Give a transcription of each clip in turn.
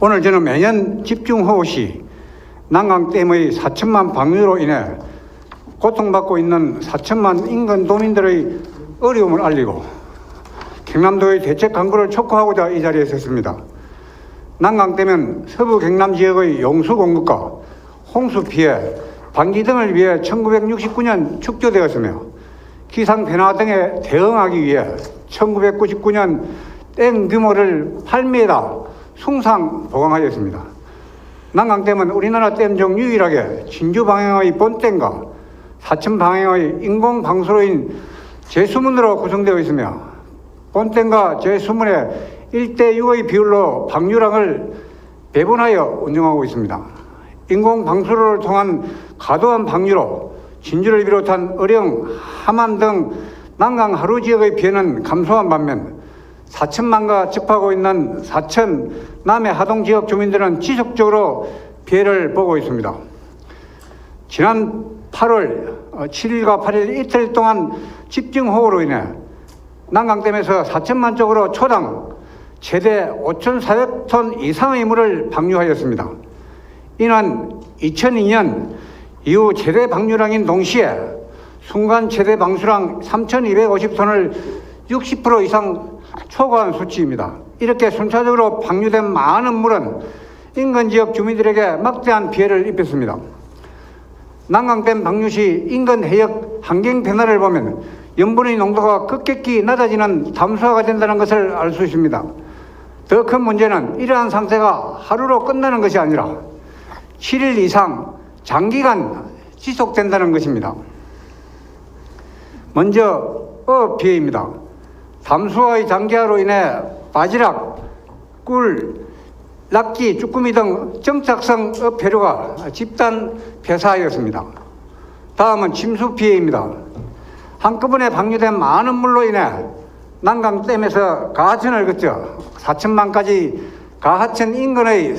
오늘 저는 매년 집중호우 시 난강 댐의 4천만 방류로 인해 고통받고 있는 4천만 인근 도민들의 어려움을 알리고 경남도의 대책 강구를 촉구하고자 이 자리에 섰습니다. 난강댐은 서부 경남 지역의 용수 공급과 홍수 피해 방지 등을 위해 1969년 축조되었으며 기상 변화 등에 대응하기 위해 1999년 댐 규모를 8m 숭상 보강하였습니다. 난강댐은 우리나라 댐 중 유일하게 진주 방향의 본댐과 사천 방향의 인공 방수로인 제수문으로 구성되어 있으며 본댐과 제수문의 1대 6의 비율로 방류량을 배분하여 운영하고 있습니다. 인공 방수로를 통한 과도한 방류로 진주를 비롯한 어령, 함안 등 난강 하루 지역의 피해는 감소한 반면 사천만가 접하고 있는 사천 남해 하동 지역 주민들은 지속적으로 피해를 보고 있습니다. 지난 8월 7일과 8일 이틀 동안 집중호우로 인해 난강댐에서 4천만 쪽으로 초당 최대 5,400톤 이상의 물을 방류하였습니다. 이는 2002년 이후 최대 방류량인 동시에 순간 최대 방수량 3,250톤을 60% 이상 초과한 수치입니다. 이렇게 순차적으로 방류된 많은 물은 인근 지역 주민들에게 막대한 피해를 입혔습니다. 난강댐 방류 시 인근 해역 환경 변화를 보면 염분의 농도가 급격히 낮아지는 담수화가 된다는 것을 알 수 있습니다. 더 큰 문제는 이러한 상태가 하루로 끝나는 것이 아니라 7일 이상 장기간 지속된다는 것입니다. 먼저 어업 피해입니다. 담수화의 장기화로 인해 바지락, 꿀, 낙지, 쭈꾸미 등 정착성 업 폐류가 집단 폐사하였습니다. 다음은 침수 피해입니다. 한꺼번에 방류된 많은 물로 인해 난강댐에서 가하천을 거쳐 사천만까지 가하천 인근의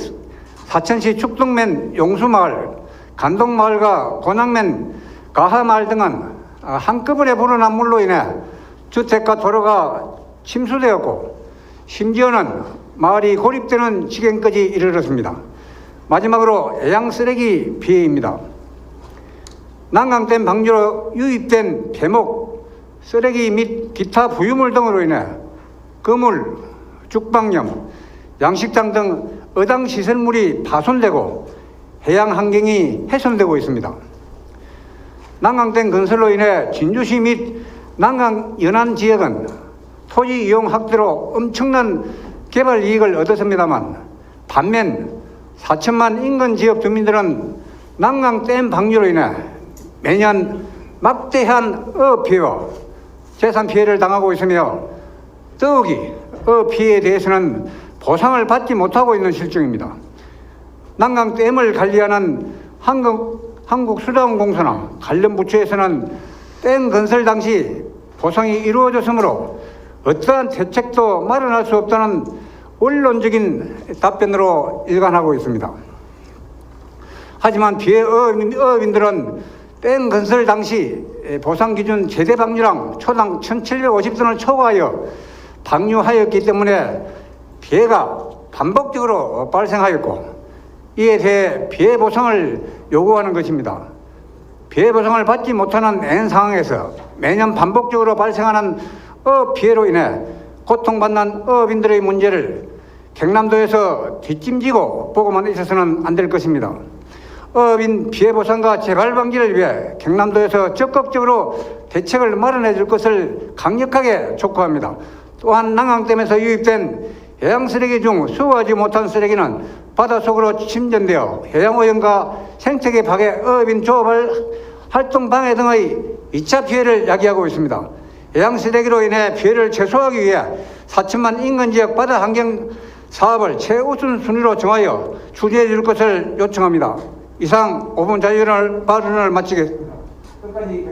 사천시 축동면 용수마을, 간동마을과 고낭면 가하마을 등은 한꺼번에 불어난 물로 인해 주택과 도로가 침수되었고 심지어는 마을이 고립되는 지경까지 이르렀습니다. 마지막으로 애양 쓰레기 피해입니다. 난강댐 방류로 유입된 폐목, 쓰레기 및 기타 부유물 등으로 인해 그물, 죽방염, 양식장 등 어당 시설물이 파손되고 해양 환경이 훼손되고 있습니다. 난강댐 건설로 인해 진주시 및 난강 연안 지역은 토지 이용 확대로 엄청난 개발 이익을 얻었습니다만 반면 4천만 인근 지역 주민들은 난강 댐 방류로 인해 매년 막대한 어업 피해와 재산 피해를 당하고 있으며 더욱이 어업 피해에 대해서는 보상을 받지 못하고 있는 실정입니다. 난강 댐을 관리하는 한국, 한국수자원공사나 관련 부처에서는 댐 건설 당시 보상이 이루어졌으므로 어떠한 대책도 마련할 수 없다는 원론적인 답변으로 일관하고 있습니다. 하지만 어업인, 어업인들은 댐 건설 당시 보상 기준 최대 방류량 초당 1,750톤을 초과하여 방류하였기 때문에 피해가 반복적으로 발생하였고 이에 대해 피해 보상을 요구하는 것입니다. 피해 보상을 받지 못하는 N 상황에서 매년 반복적으로 발생하는 어업 피해로 인해 고통받는 어업인들의 문제를 경남도에서 뒷짐지고 보고만 있어서는 안 될 것입니다. 어업인 피해 보상과 재발 방지를 위해 경남도에서 적극적으로 대책을 마련해 줄 것을 강력하게 촉구합니다. 또한 난강댐에서 유입된 해양 쓰레기 중 수거하지 못한 쓰레기는 바닷속으로 침전되어 해양 오염과 생태계 파괴, 어업인 조업을 활동 방해 등의 2차 피해를 야기하고 있습니다. 해양 쓰레기로 인해 피해를 최소화하기 위해 4천만 인근 지역 바다 환경 사업을 최우선 순위로 정하여 추진해 줄 것을 요청합니다. 이상 5분 자유를 발언을 마치겠습니다. 끝까지